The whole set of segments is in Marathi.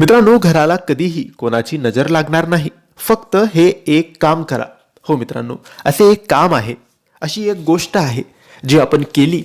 मित्रांनो घराला कधीही कोणाची नजर लागणार नाही. फक्त हे एक काम करा. हो मित्रांनो असे एक काम आहे. अशी एक गोष्ट आहे जी आपण केली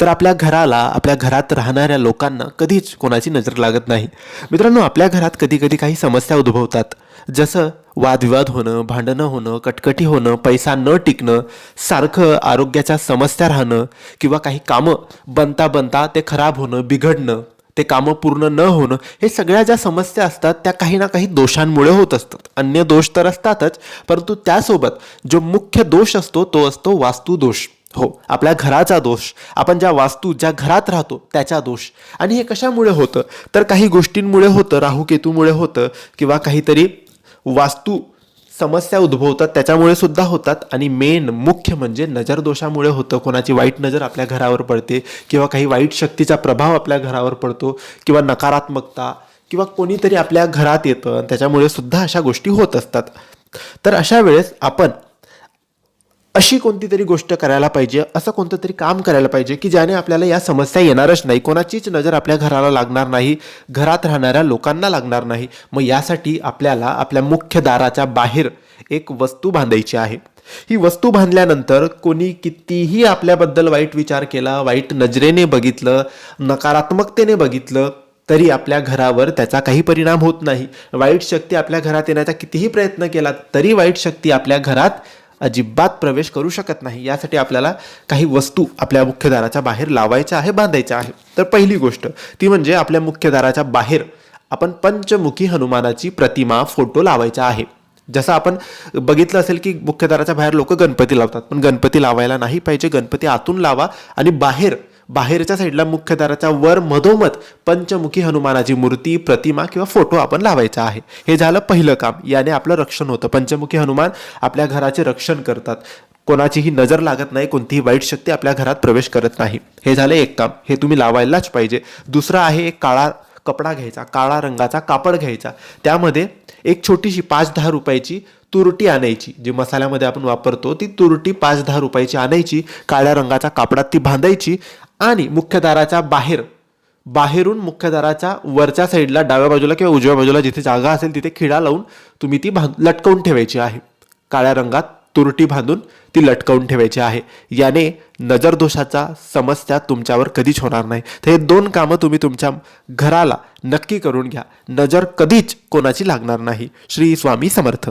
तर आपल्या घराला आपल्या घरात राहणाऱ्या लोकांना कधीच कोणाची नजर लागत नाही. मित्रांनो आपल्या घरात कधी कधी काही समस्या उद्भवतात. जसं वादविवाद होणं भांडणं होणं कटकटी होणं पैसा न टिकणं सारखं आरोग्याच्या समस्या राहणं किंवा काही कामं बनता बनता ते खराब होणं बिघडणं. ते कामं पूर्ण न होणं हे सगळ्या ज्या समस्या असतात त्या काही ना काही दोषांमुळे होत असतात. अन्य दोष तर असतातच परंतु त्यासोबत जो मुख्य दोष असतो तो असतो वास्तुदोष हो आपल्या घराचा दोष. आपण ज्या वास्तू ज्या घरात राहतो त्याचा दोष. आणि हे कशामुळे होतं? तर काही गोष्टींमुळे होतं राहुकेतूमुळे होतं किंवा काहीतरी वास्तू समस्या उद्भवतात त्याच्यामुळे सुद्धा होतात. आणि मेन मुख्य म्हणजे नजर दोषामुळे होतं. कोणाची वाईट नजर आपल्या घरावर पडते किंवा काही वाईट शक्तीचा प्रभाव आपल्या घरावर पडतो किंवा नकारात्मकता किंवा कोणीतरी आपल्या घरात येतं. त्याच्यामुळे सुद्धा अशा गोष्टी होत असतात. तर अशा वेळेस आपण अशी कोणती तरी गोष्ट करायला पाहिजे असं कोणतं तरी काम करायला पाहिजे की ज्याने आपल्याला या समस्या येणारच नाही. कोणाचीच नजर आपल्या घराला लागणार नाही घरात राहणाऱ्या लोकांना लागणार नाही. मग यासाठी आपल्याला आपल्या मुख्य दाराच्या बाहेर एक वस्तू बांधायची आहे. ही वस्तू बांधल्यानंतर कोणी कितीही आपल्याबद्दल वाईट विचार केला वाईट नजरेने बघितलं नकारात्मकतेने बघितलं तरी आपल्या घरावर त्याचा काही परिणाम होत नाही. वाईट शक्ती आपल्या घरात येण्याचा कितीही प्रयत्न केला तरी वाईट शक्ती आपल्या घरात अजिबात प्रवेश करू शकत नाही. यासाठी आपल्याला काही वस्तू आपल्या मुख्यदाराच्या बाहेर लावायच्या आहे बांधायच्या आहे. तर पहिली गोष्ट ती म्हणजे आपल्या मुख्यदाराच्या बाहेर आपण पंचमुखी हनुमानाची प्रतिमा फोटो लावायचा आहे. जसं आपण बघितलं असेल की मुख्यदाराच्या बाहेर लोक गणपती लावतात. पण गणपती लावायला नाही पाहिजे. गणपती आतून लावा आणि बाहेर बाहेरच्या साईडला मुख्य दाराच्या वर मधोमध पंचमुखी हनुमानाची मूर्ती प्रतिमा किंवा फोटो आपण लावायचा आहे. हे झालं पहिलं काम. याने आपलं रक्षण होतं. पंचमुखी हनुमान आपल्या घराचे रक्षण करतात. कोणाचीही नजर लागत नाही कोणतीही वाईट शक्ती आपल्या घरात प्रवेश करत नाही. हे झालं एक काम. हे तुम्ही लावायलाच पाहिजे. दुसरं आहे एक काळा कपडा घ्यायचा काळा रंगाचा कापड घ्यायचा. त्यामध्ये एक छोटीशी पाच दहा रुपयाची तुरटी आणायची. जी मसाल्यामध्ये आपण वापरतो ती तुरटी पाच दहा रुपयाची आणायची. काळ्या रंगाचा कापडात ती बांधायची. आणि मुख्यदाराच्या बाहेर बाहेरून मुख्यदाराच्या वरच्या साईडला डाव्या बाजूला किंवा उजव्या बाजूला जिथे जागा असेल तिथे खिडा लावून तुम्ही ती बांध लटकवून ठेवायची आहे. काळ्या रंगात तुरटी बांधून ती लटकवून ठेवायची आहे. याने नजरदोषाचा समस्या तुमच्यावर कधीच होणार नाही. तर हे दोन कामं तुम्ही तुमच्या घराला नक्की करून घ्या. नजर कधीच कोणाची लागणार नाही. श्री स्वामी समर्थ.